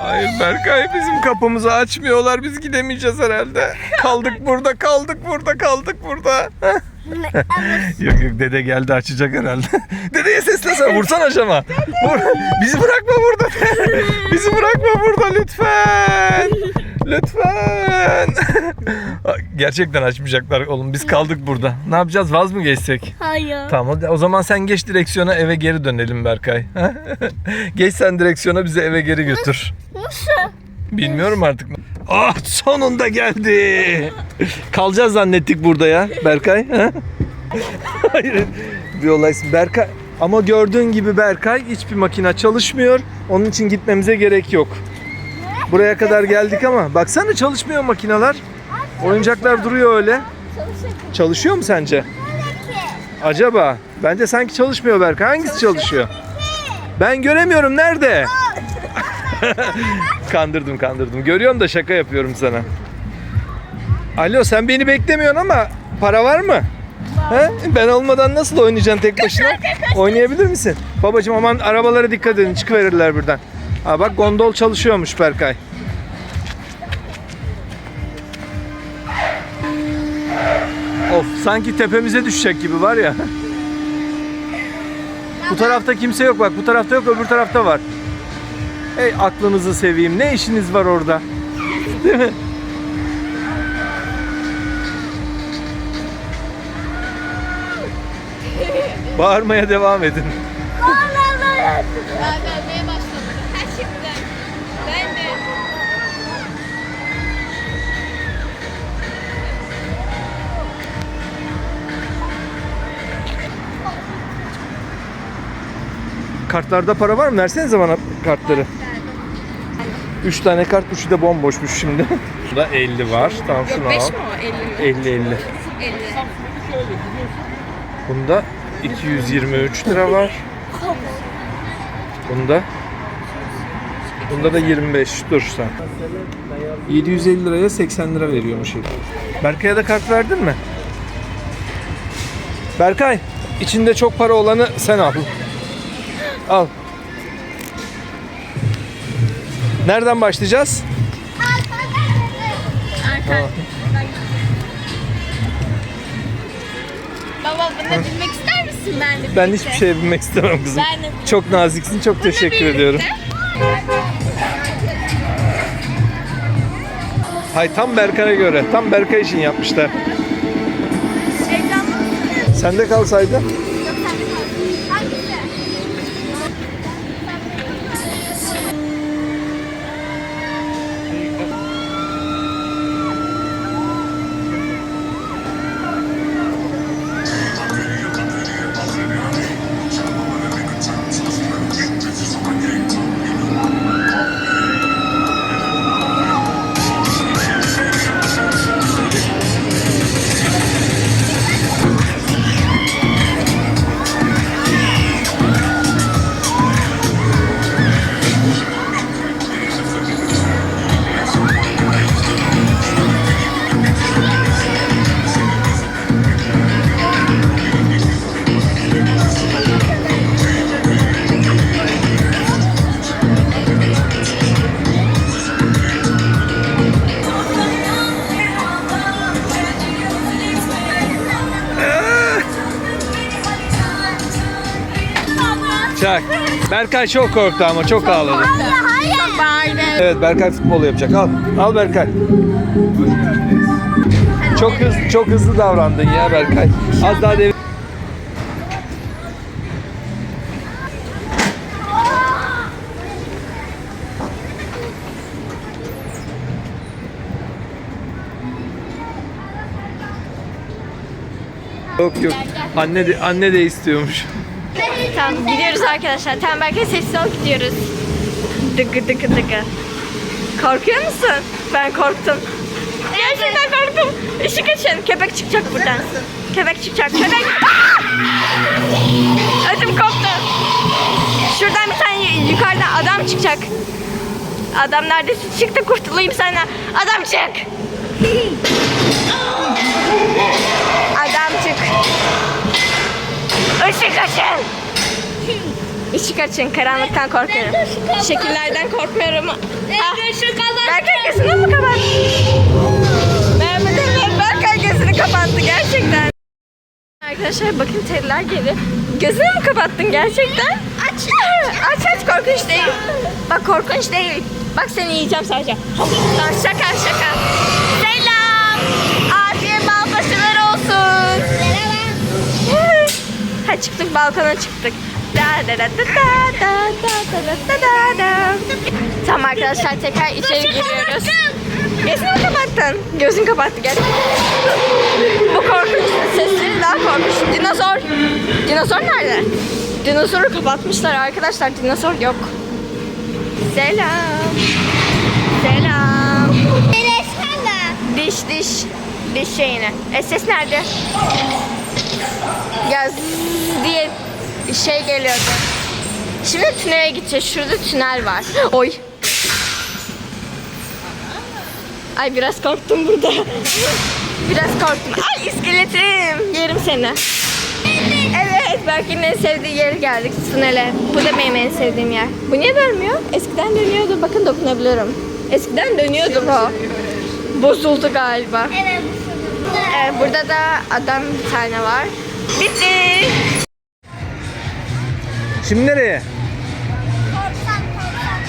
Hayır Berkay bizim kapımızı açmıyorlar. Biz gidemeyeceğiz herhalde. Kaldık burada, kaldık burada, kaldık burada. yok yok dede geldi açacak herhalde. Dedeye seslesene vursana şama. Vur. Bizi bırakma burada. Bizi bırakma burada lütfen. Lütfen. Gerçekten açmayacaklar oğlum. Biz kaldık burada. Ne yapacağız? Vaz mı geçsek? Hayır. Tamam o zaman sen geç direksiyona eve geri dönelim Berkay. geç sen direksiyona bizi eve geri götür. Nasıl? Bilmiyorum artık. Ah sonunda geldi. Kalacağız zannettik burada ya Berkay. ha? Hayır bir olay. Berkay ama gördüğün gibi Berkay hiçbir makine çalışmıyor. Onun için gitmemize gerek yok. Buraya kadar geldik ama baksana çalışmıyor makineler. Oyuncaklar duruyor öyle. Çalışıyor mu sence? Acaba? Bence sanki çalışmıyor Berkay. Hangisi çalışıyor? Ben göremiyorum. Nerede? kandırdım kandırdım. Görüyorum da şaka yapıyorum sana. Alo sen beni beklemiyorsun ama para var mı? He? Ben olmadan nasıl oynayacaksın tek başına? Oynayabilir misin? Babacım aman arabalara dikkat edin. Çıkıverirler buradan. Ha bak gondol çalışıyormuş Berkay. Of sanki tepemize düşecek gibi var ya. Bu tarafta kimse yok bak. Bu tarafta yok öbür tarafta var. Ey aklınızı seveyim. Ne işiniz var orada? Değil mi? Bağırmaya devam edin. Ben vermeye başladım. Kartlarda para var mı? Versenize bana kartları. 3 tane kart, üçü de bomboşmuş şimdi. Burada 50 var. Tamam şunu Yok 5 al. mi o? 50 mi? 50 50. 50. Bunda 223 lira var. Bunda Bunda da 25. Dur sen. 750 liraya 80 lira veriyormuş. Berkay'a da kart verdin mi? Berkay, içinde çok para olanı sen al. Al. Nereden başlayacağız? Baba bunu bilmek ister misin ben de? Ben hiçbir şey bilmek istemem kızım. Ben de. Çok naziksin, çok teşekkür ediyorum. Hay tam Berkay'a göre. Tam Berkay için yapmışlar. Heyecanlı mısın? Berkay çok korktu ama çok ağladı. Hayır hayır. Evet Berkay futbol yapacak. Al. Al Berkay. Çok hızlı çok hızlı davrandın ya Berkay. Az daha dev- Yok yok. Anne de anne de istiyormuş. Tamam gidiyoruz arkadaşlar. Tamam belki sessiz ol gidiyoruz. Dıkı dıkı dıkı. Korkuyor musun? Ben korktum. Gerçekten korktum. Işık açın. Köpek çıkacak buradan. Köpek çıkacak. Köpek. Aa! Ödüm koptu. Şuradan bir tane yukarıda adam çıkacak. Adam neredesin? Çık da kurtulayım senden. Adam çık. Adam çık. Işık açın. Işık açın. Karanlıktan korkuyorum. Şekillerden korkmuyorum. Kadar. Berkay gözünü mü kapattı? Mehmet Emre Berkay gözünü kapattı gerçekten. Arkadaşlar bakın tedler geliyor. Gözünü mü kapattın gerçekten? Aç. aç aç korkunç değil. Bak korkunç değil. Bak seni yiyeceğim sadece. Tamam, şaka şaka. Selam. Afiyet bal olsun. ha çıktık balkona çıktık. Tamam arkadaşlar tekrar içeri giriyoruz. Gözünü kapattın? Gözünü kapattı gel. Bu korkunç sesleri daha korkunç. Dinozor. Dinozor nerede? Dinozoru kapatmışlar arkadaşlar. Dinozor yok. Selam. Selam. Diş diş. Diş şeyine. E, ses nerede? Yaz diye şey geliyordu. Şimdi tünele gideceğiz. Şurada tünel var. Oy. Ay biraz korktum burada. biraz korktum. Ay iskeletim. Yerim seni. Evet, Berkin'in en sevdiği yere geldik tünele. Bu da benim en sevdiğim yer. Bu niye dönmüyor? Eskiden dönüyordu. Bakın dokunabiliyorum. Eskiden dönüyordu bu. Bozuldu galiba. Evet. Evet, burada da adam bir tane var. Bitti. Şimdi nereye? Korsan korsan.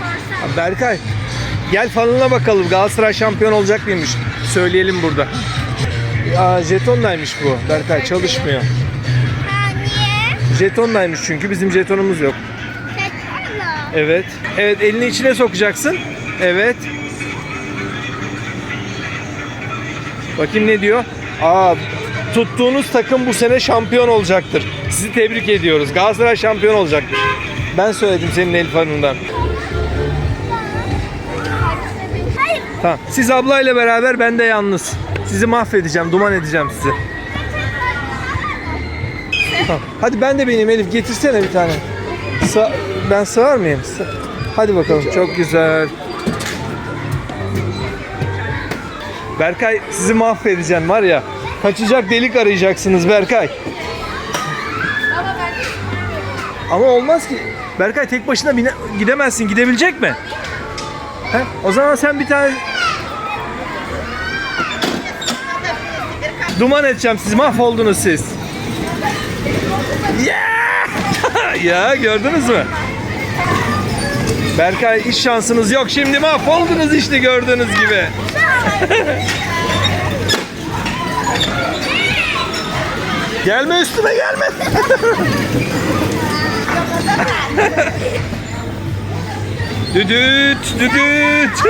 Korsan. Berkay. Gel falına bakalım. Galatasaray şampiyon olacak mıymış? Söyleyelim burada. Aa, jetondaymış bu. Berkay çalışmıyor. Ha niye? Jetondaymış çünkü bizim jetonumuz yok. Evet. Evet elini içine sokacaksın. Evet. Bakayım ne diyor? Aa tuttuğunuz takım bu sene şampiyon olacaktır. Sizi tebrik ediyoruz. Galatasaray şampiyon olacaktır. Ben söyledim senin Elif Hanım'dan. Tamam. Siz ablayla beraber ben de yalnız. Sizi mahvedeceğim, duman edeceğim sizi. Tamam. Hadi ben de benim Elif getirsene bir tane. Sa- ben sığar mıyım? Sı- Hadi bakalım. Çok güzel. Berkay sizi mahvedeceğim var ya. Kaçacak delik arayacaksınız Berkay. Ama olmaz ki. Berkay tek başına bine- gidemezsin. Gidebilecek mi? He? O zaman sen bir tane Duman edeceğim siz mahvoldunuz siz. Yeah! ya gördünüz mü? Berkay hiç şansınız yok şimdi mahvoldunuz işte gördüğünüz gibi. gelme üstüme gelme. düdüt düdüt.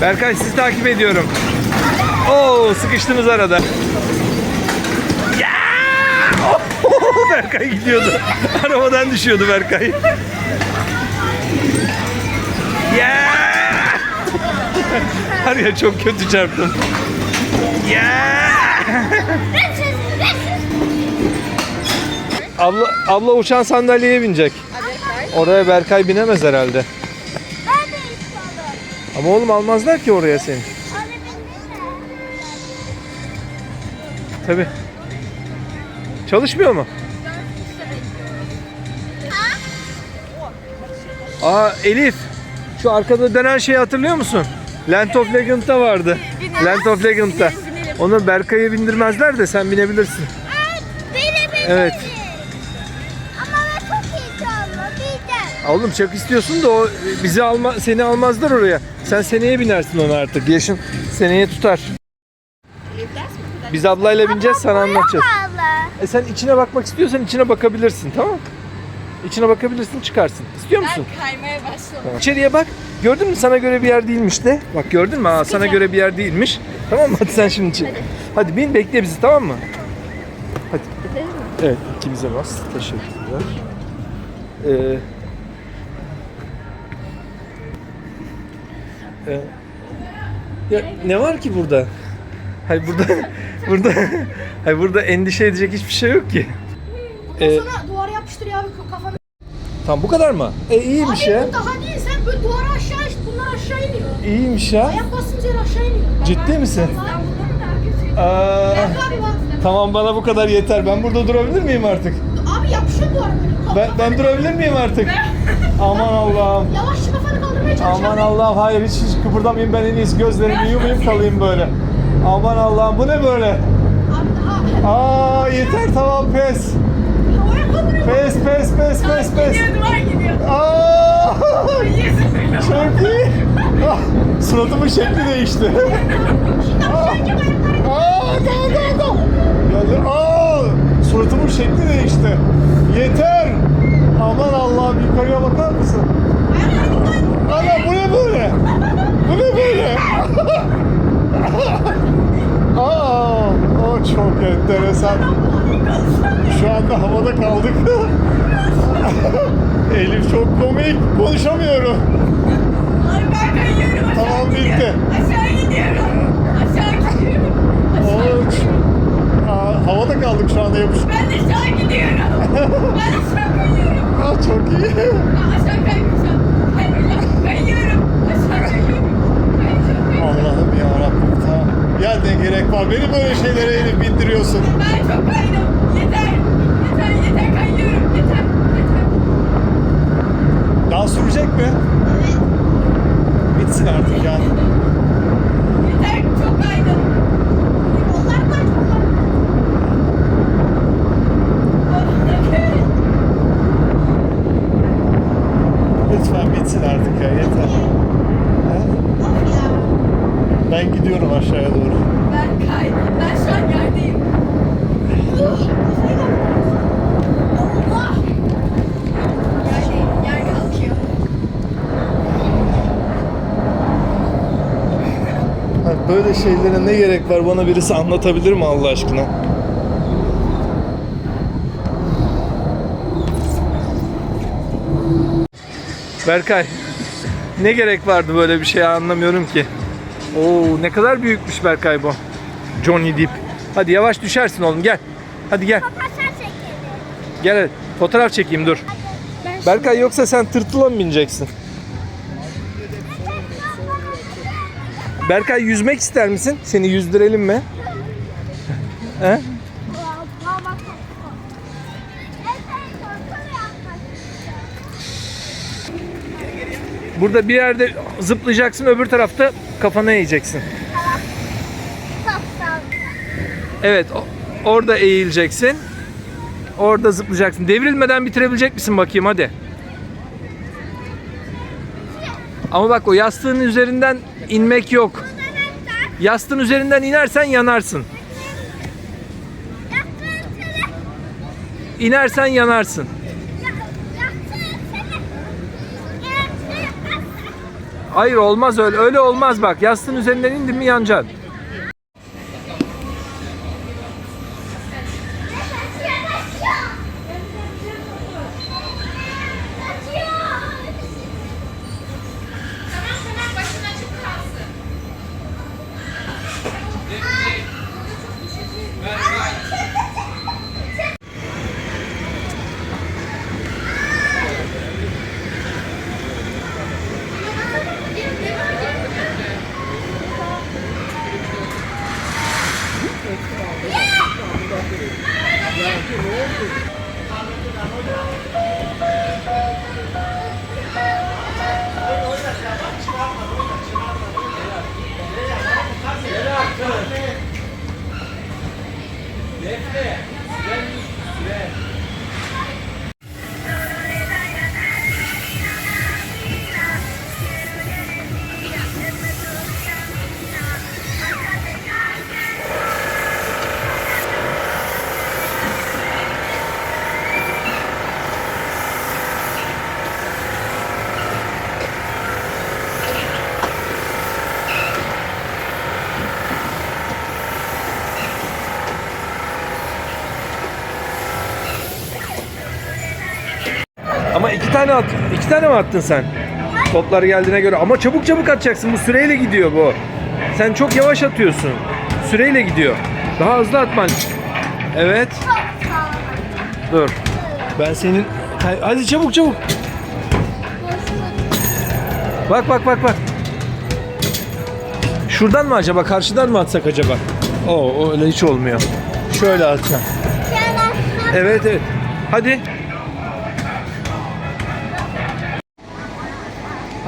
Berkay sizi takip ediyorum. Oo sıkıştınız arada. Ya! Oh, Berkay gidiyordu. Arabadan düşüyordu Berkay. Ya! Var ya çok kötü çarptım. Abla, abla uçan sandalyeye binecek. Oraya Berkay binemez herhalde. Ben de istiyorum. Ama oğlum almazlar ki oraya seni. Tabi. Çalışmıyor mu? Aa Elif. Şu arkada dönen şeyi hatırlıyor musun? Land of Legend'da vardı. Land of Legend'da. Onu Berkay'a bindirmezler de sen binebilirsin. Biri biri. Evet. Ama ben çok heyecanlı. Diyeceğim. Oğlum çok istiyorsun da o bizi alma seni almazlar oraya. Sen seneye binersin ona artık. Yaşın seneye tutar. Biz ablayla bineceğiz sana anlatacağız. E sen içine bakmak istiyorsan içine bakabilirsin tamam mı? İçine bakabilirsin çıkarsın. İstiyor musun? kaymaya başladım. Tamam. İçeriye bak. Gördün mü sana göre bir yer değilmiş de. Bak gördün mü? Aa, sana göre bir yer değilmiş. Tamam mı? Hadi sen şimdi çık. Hadi. bin bekle bizi tamam mı? Hadi. Evet ikimize bas. Teşekkürler. Ee, e, ya ne var ki burada? Hayır burada burada hayır burada endişe edecek hiçbir şey yok ki. Ee, Sana duvara yapıştır ya bir kafanı. tam bu kadar mı? E iyiymiş Hayır ya. bu daha değil sen böyle duvara aşağı işte bunlar aşağı iniyor. İyiymiş ya. Ayak bastığımız yer aşağı iniyor. Ciddi misin? Aa, Abi bak. tamam bana bu kadar yeter. Ben burada durabilir miyim artık? Abi yapışıyor bu arada. Ben, ben durabilir miyim artık? Aman Allah'ım. Yavaş şu kafanı kaldırmaya çalış. Aman. Allah'ım hayır hiç, hiç kıpırdamayayım ben en iyisi gözlerimi yumayım kalayım böyle. Aman Allah'ım bu ne böyle? Abi daha Aa yeter tamam pes. Pes pes pes pes pes. Var gidiyor. Aa! Çok iyi. Ah, suratımın şekli değişti. Aa, Aa. Geldi. Aa, suratımın şekli değişti. Yeter. Aman Allah'ım yukarıya bakar mısın? Ana bu ne böyle? Bu ne böyle? Aa, o çok enteresan. Şu anda havada kaldık. Elif çok komik. Konuşamıyorum. Ay ben kayıyorum. aşağı Tamam, gidiyorum. bitti. Aşağı gidiyorum. Aşağı gidiyorum. Aşağı Oo, ç- Aa, havada kaldık şu anda yapış. Ben aşağı gidiyorum. Ben aşağı kayıyorum. Aa, çok iyi. Ben aşağı kaymayacağım. Kaymayacağım. Kayıyorum. Aşağı kayıyorum. Allah'ım ya Rabbim tamam. Ya ne gerek var? Beni böyle şeylere elif bindiriyorsun. Ben çok kaydım. Yeter. Yeter yeter kayıyorum. Yeter. Yeter. Daha sürecek mi? Bitsin artık ya. Yeter. Çok kaydım. Onlar kaç onlar. Lütfen bitsin artık ya yeter. Ha? Of ya. Ben gidiyorum aşağıya doğru. Ben kaydım. Ben şu an yerdeyim. Allah. Yer, yer kalkıyor. Ha, Böyle şeylere ne gerek var? Bana birisi anlatabilir mi Allah aşkına? Berkay, ne gerek vardı böyle bir şeye anlamıyorum ki. Oo, ne kadar büyükmüş Berkay bu. Johnny Depp. Hadi yavaş düşersin oğlum gel. Hadi gel. Gel. Fotoğraf çekeyim dur. Berkay yoksa sen tırtıla mı bineceksin? Berkay yüzmek ister misin? Seni yüzdürelim mi? He? Burada bir yerde zıplayacaksın, öbür tarafta kafana eğeceksin. Evet, orada eğileceksin. Orada zıplayacaksın. Devrilmeden bitirebilecek misin bakayım hadi. Ama bak o yastığın üzerinden inmek yok. Yastığın üzerinden inersen yanarsın. İnersen yanarsın. Hayır olmaz öyle. Öyle olmaz bak. Yastığın üzerinden indin mi yanacaksın. Ama iki tane at, iki tane mi attın sen? Toplar geldiğine göre. Ama çabuk çabuk atacaksın. Bu süreyle gidiyor bu. Sen çok yavaş atıyorsun. Süreyle gidiyor. Daha hızlı atman. Evet. Dur. Ben senin... Hadi çabuk çabuk. Bak bak bak bak. Şuradan mı acaba? Karşıdan mı atsak acaba? Oo, o öyle hiç olmuyor. Şöyle atacağım. Evet evet. Hadi.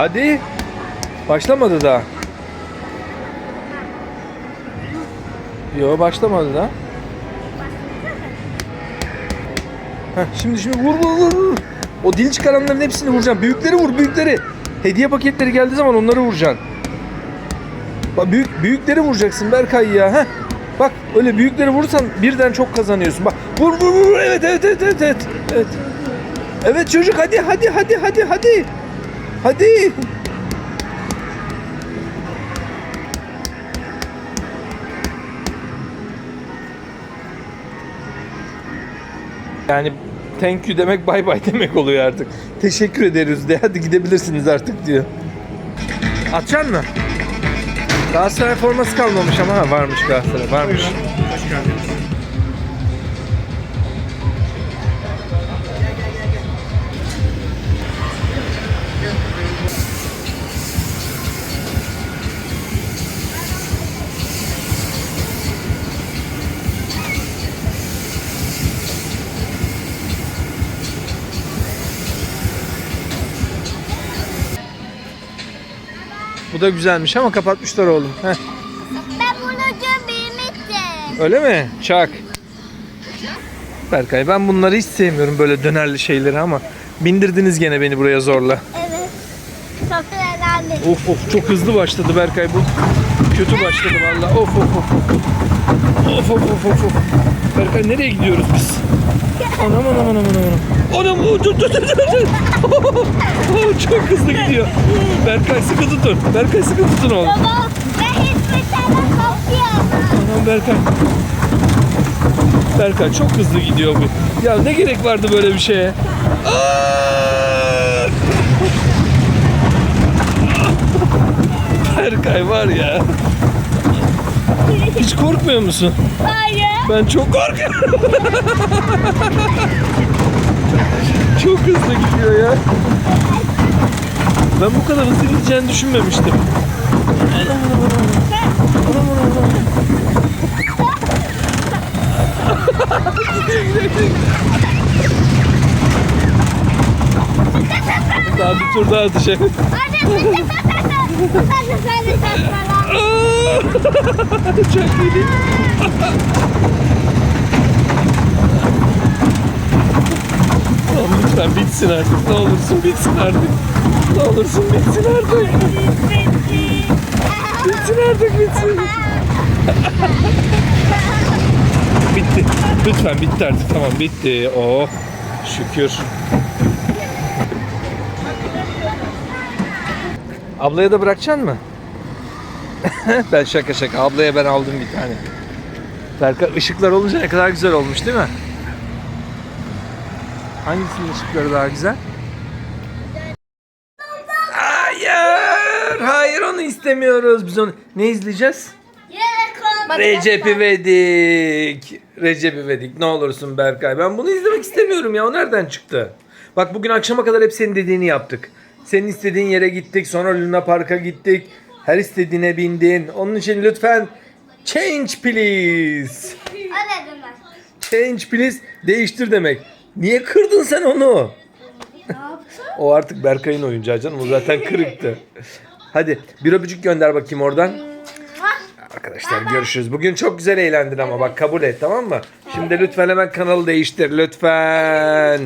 Hadi. Başlamadı daha. Yo başlamadı da. Heh, şimdi şimdi vur vur vur. O dil çıkaranların hepsini vuracaksın. Büyükleri vur büyükleri. Hediye paketleri geldiği zaman onları vuracaksın. Bak büyük büyükleri vuracaksın Berkay ya. Heh. Bak öyle büyükleri vurursan birden çok kazanıyorsun. Bak vur vur vur. Evet evet evet evet. Evet, evet çocuk hadi hadi hadi hadi hadi. Hadi. Yani thank you demek bay bay demek oluyor artık. Teşekkür ederiz de hadi gidebilirsiniz artık diyor. Atacaksın mı? Galatasaray forması kalmamış ama ha, varmış Galatasaray varmış. Hoş geldiniz. Da güzelmiş ama kapatmışlar oğlum. Heh. Ben bunu gömeyim Öyle mi? Çak. Berkay ben bunları hiç sevmiyorum böyle dönerli şeyleri ama bindirdiniz gene beni buraya zorla. Evet. Çok önemli. Of of çok hızlı başladı Berkay bu. Kötü başladı valla. Of of of. Of of of of. of. Berkay nereye gidiyoruz biz? Anam anam anam anam anam. O, dur dur dur dur. Oh, çok hızlı gidiyor. Berkay sıkı tutun. Berkay sıkı tutun oğlum. Baba ben hiçbir tane. Anam Berkay. Berkay çok hızlı gidiyor bu. Ya ne gerek vardı böyle bir şeye? Aa! Berkay var ya. Hiç korkmuyor musun? Hayır. Ben çok korkuyorum. çok hızlı gidiyor ya. Ben bu kadar hızlı gideceğini düşünmemiştim. Daha bir tur daha bana. Çok iyi. Tamam lütfen bitsin artık. Ne olursun bitsin artık. Ne olursun bitsin artık. Bitsin artık bitsin. bitti. Lütfen bitti artık. Tamam bitti. Oh şükür. Ablaya da bırakacaksın mı? ben şaka şaka. Ablaya ben aldım bir tane. Berkay ışıklar olunca ne kadar güzel olmuş değil mi? Hangisinin ışıkları daha güzel? Hayır! Hayır onu istemiyoruz. Biz onu ne izleyeceğiz? Recep İvedik. Recep İvedik. Ne olursun Berkay. Ben bunu izlemek istemiyorum ya. O nereden çıktı? Bak bugün akşama kadar hep senin dediğini yaptık. Senin istediğin yere gittik. Sonra Luna Park'a gittik. Her istediğine bindin. Onun için lütfen change please. Change please. Değiştir demek. Niye kırdın sen onu? o artık Berkay'ın oyuncağı canım. O zaten kırıktı. Hadi bir öpücük gönder bakayım oradan. Arkadaşlar görüşürüz. Bugün çok güzel eğlendin ama bak kabul et tamam mı? Şimdi lütfen hemen kanalı değiştir lütfen.